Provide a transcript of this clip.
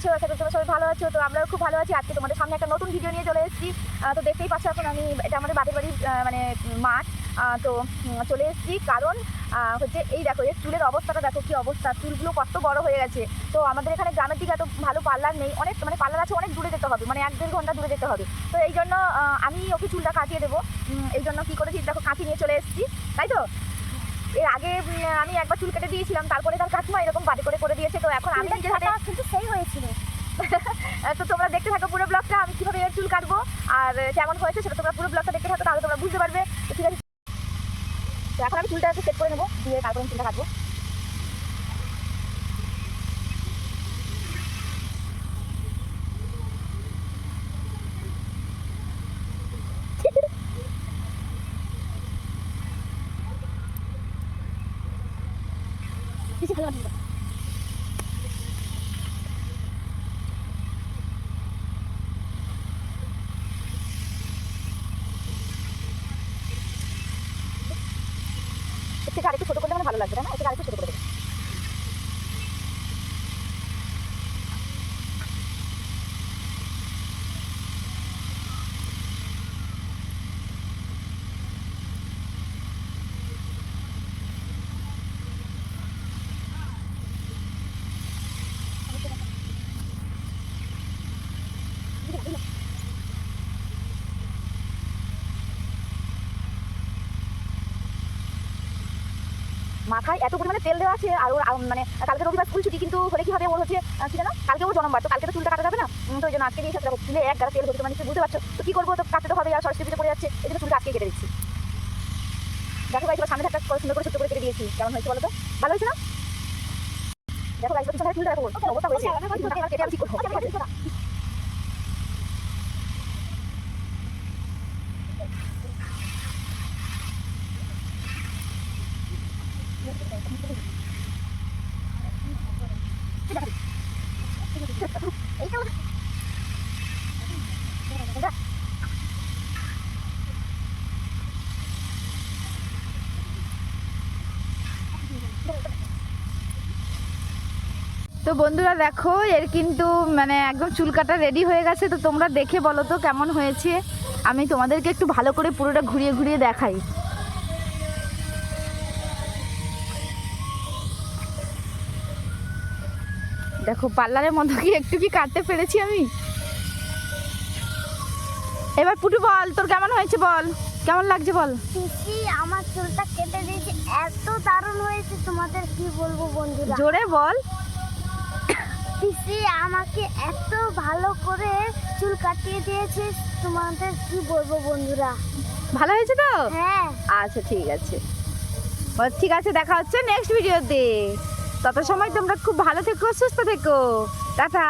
আছো? আশা করি তোমরা সবাই ভালো আছো। তো আমরাও খুব ভালো আছি। আজকে তোমাদের সামনে একটা নতুন ভিডিও নিয়ে চলে এসেছি। তো দেখতেই পাচ্ছ এখন আমি এটা আমাদের বাড়ির মানে মাঠ। তো চলে এসেছি। কারণ হচ্ছে এই দেখো এর চুলের অবস্থাটা দেখো কি অবস্থা। চুলগুলো কত বড় হয়ে গেছে। তো আমাদের এখানে গ্রামের দিকে এত ভালো পার্লার নেই। অনেক মানে পার্লার আছে অনেক দূরে যেতে হবে। মানে এক দেড় ঘণ্টা দূরে যেতে হবে। তো এই জন্য আমি ওকে চুলটা কাটিয়ে দেবো। এই জন্য কী করেছি? দেখো কাঁচি নিয়ে চলে এসেছি। তাই তো? এর আগে আমি একবার চুল কেটে দিয়েছিলাম। তারপরে তার কাকিমা এরকম বাড়ি করে করে দিয়েছে। তো এখন আমি নিজের হাতে কিন্তু সেই হয়েছিল তো তোমরা দেখতে থাকো পুরো ব্লগটা আমি কীভাবে এর চুল কাটবো আর কেমন হয়েছে সেটা তোমরা পুরো ব্লগটা দেখতে থাকো, তাহলে তোমরা বুঝতে পারবে। ঠিক আছে। এখন আমি চুলটা সেট করে নেব, দিয়ে তারপরে চুলটা কাটবো। বেশি ভালো এর থেকে আরেকটু ছোটো করলে মানে ভালো লাগবে না? এর থেকে আরেকটু ছোটো করে দেবো। মাথায় এত পরিমাণে তেল দেওয়া আছে আর ওর মানে কালকে রবিবার স্কুল ছুটি কিন্তু হলে কি হবে ওর হচ্ছে কি জানো? কালকে ওর জন্মবার তো কালকে তো চুলটা কাটা যাবে না? তো ওই জন্য আজকে দিয়ে সাথে চুলে এক গাড়া তেল হচ্ছে মানে বুঝতে পারছ? তো কি করব? তো কাটতে তো হবে আর সরস্বতী পুজো পড়ে যাচ্ছে এই জন্য চুলটা আজকে কেটে দিচ্ছি। দেখো ভাই সামনে একটা সুন্দর করে ছোট্ট করে কেটে দিয়েছি। কেমন হয়েছে বলো তো? ভালো হয়েছে না? দেখো ভাই চুলটা দেখো অবস্থা হয়েছে। করব? তো বন্ধুরা দেখো, এর কিন্তু মানে একদম চুল কাটা রেডি হয়ে গেছে। তো তোমরা দেখে বলো তো কেমন হয়েছে? আমি তোমাদেরকে একটু ভালো করে পুরোটা ঘুরিয়ে ঘুরিয়ে দেখাই। দেখো পার্লারের মতো কি একটু কি কাটতে পেরেছি আমি? এবার পুটু বল তোর কেমন হয়েছে বল? কেমন লাগছে বল? আমার চুলটা কেটে দিয়েছে এত দারুণ হয়েছে তোমাদের কি বলব বন্ধুরা? জোরে বল। পিসি আমাকে এত ভালো করে চুল কাটিয়ে দিয়েছে তোমাদের কি বলব বন্ধুরা? ভালো হয়েছে তো? হ্যাঁ। আচ্ছা ঠিক আছে। ঠিক আছে দেখা হচ্ছে নেক্সট ভিডিওতে তত সময় তোমরা খুব ভালো থেকো সুস্থ থেকো। টাটা।